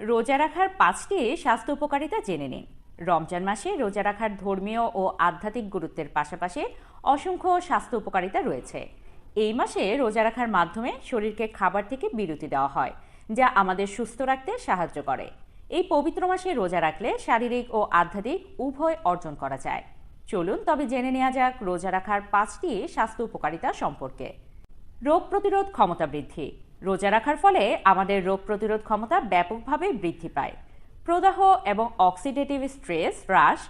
রোজা রাখার পাঁচটি স্বাস্থ্য উপকারিতা জেনে নিন। রমজান মাসে রোজা রাখার ধর্মীয় ও আধ্যাত্মিক গুরুত্বের পাশাপাশি অসংখ্য স্বাস্থ্য উপকারিতা রয়েছে। এই মাসে রোজা রাখার মাধ্যমে শরীরকে খাবার থেকে বিরতি দেওয়া হয়, যা আমাদের সুস্থ রাখতে সাহায্য করে। এই পবিত্র মাসে রোজা রাখলে শারীরিক ও আধ্যাত্মিক উভয় অর্জন করা যায়। চলুন তবে জেনে নেওয়া যাক রোজা রাখার পাঁচটি স্বাস্থ্য উপকারিতা সম্পর্কে। রোগ প্রতিরোধ ক্ষমতা বৃদ্ধি। রোজা রাখার ফলে আমাদের রোগ প্রতিরোধ ক্ষমতা ব্যাপকভাবে বৃদ্ধি পায়। প্রদাহ এবং অক্সিডেটিভ স্ট্রেস হ্রাস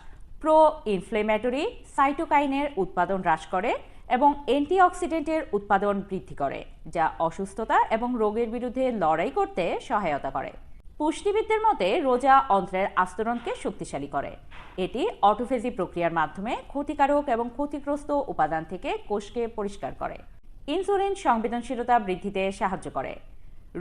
প্রো ইনফ্লেমেটরি সাইটোকাইনের উৎপাদন হ্রাস করে এবং অ্যান্টিঅক্সিডেন্টের উৎপাদন বৃদ্ধি করে, যা অসুস্থতা এবং রোগের বিরুদ্ধে লড়াই করতে সহায়তা করে। পুষ্টিবিদদের মতে, রোজা অন্ত্রের আস্তরণকে শক্তিশালী করে। এটি অটোফেজি প্রক্রিয়ার মাধ্যমে ক্ষতিকারক এবং ক্ষতিগ্রস্ত উপাদান থেকে কোষকে পরিষ্কার করে। ইনসুলিন সংবেদনশীলতা বৃদ্ধিতে সাহায্য করে।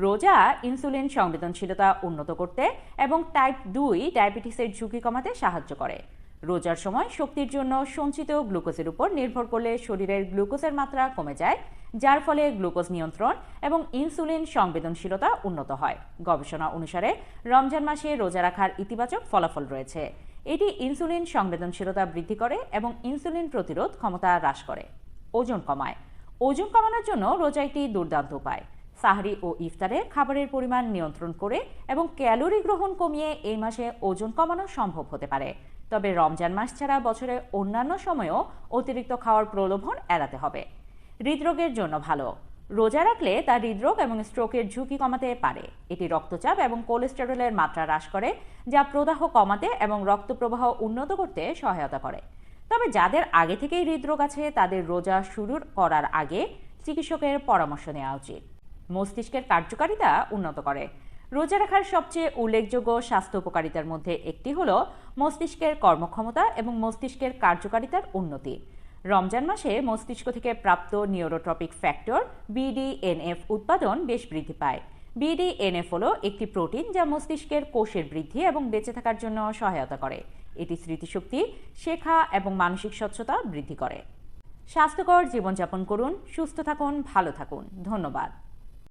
রোজা ইনসুলিন সংবেদনশীলতা উন্নত করতে এবং টাইপ দুই ডায়াবেটিসের ঝুঁকি কমাতে সাহায্য করে। রোজার সময় শক্তির জন্য সঞ্চিত গ্লুকোজের উপর নির্ভর করলে শরীরের গ্লুকোজের মাত্রা কমে যায়, যার ফলে গ্লুকোজ নিয়ন্ত্রণ এবং ইনসুলিন সংবেদনশীলতা উন্নত হয়। গবেষণা অনুসারে রমজান মাসে রোজা রাখার ইতিবাচক ফলাফল রয়েছে। এটি ইনসুলিন সংবেদনশীলতা বৃদ্ধি করে এবং ইনসুলিন প্রতিরোধ ক্ষমতা হ্রাস করে। ওজন কমায়। ওজন কমানোর জন্য রোজা একটি দুর্দান্ত উপায়। সাহারি ও ইফতারে খাবারের পরিমাণ নিয়ন্ত্রণ করে এবং ক্যালোরি গ্রহণ কমিয়ে এই মাসে ওজন কমানো সম্ভব হতে পারে। তবে রমজান মাস ছাড়া বছরের অন্যান্য সময়েও অতিরিক্ত খাওয়ার প্রলোভন এড়াতে হবে। হৃদরোগের জন্য ভালো। রোজা রাখলে তা হৃদরোগ এবং স্ট্রোকের ঝুঁকি কমাতে পারে। এটি রক্তচাপ এবং কোলেস্টেরলের মাত্রা হ্রাস করে, যা প্রদাহ কমাতে এবং রক্ত প্রবাহ উন্নত করতে সহায়তা করে। তবে যাদের আগে থেকেই হৃদরোগ আছে, তাদের রোজা শুরু করার আগে চিকিৎসকের পরামর্শ নেওয়া উচিত। মস্তিষ্কের কার্যকারিতা উন্নত করে। রোজা রাখার সবচেয়ে উল্লেখযোগ্য স্বাস্থ্য উপকারিতার মধ্যে একটি হল মস্তিষ্কের কর্মক্ষমতা এবং মস্তিষ্কের কার্যকারিতার উন্নতি। রমজান মাসে মস্তিষ্ক থেকে প্রাপ্ত নিউরোট্রপিক ফ্যাক্টর বিডিএনএফ উৎপাদন বেশ বৃদ্ধি পায়। বিডিএনএফ হল একটি প্রোটিন যা মস্তিষ্কের কোষের বৃদ্ধি এবং বেঁচে থাকার জন্য সহায়তা করে। এটি স্মৃতিশক্তি, শেখা এবং মানসিক স্বচ্ছতা বৃদ্ধি করে। স্বাস্থ্যকর জীবনযাপন করুন, সুস্থ থাকুন, ভালো থাকুন। ধন্যবাদ।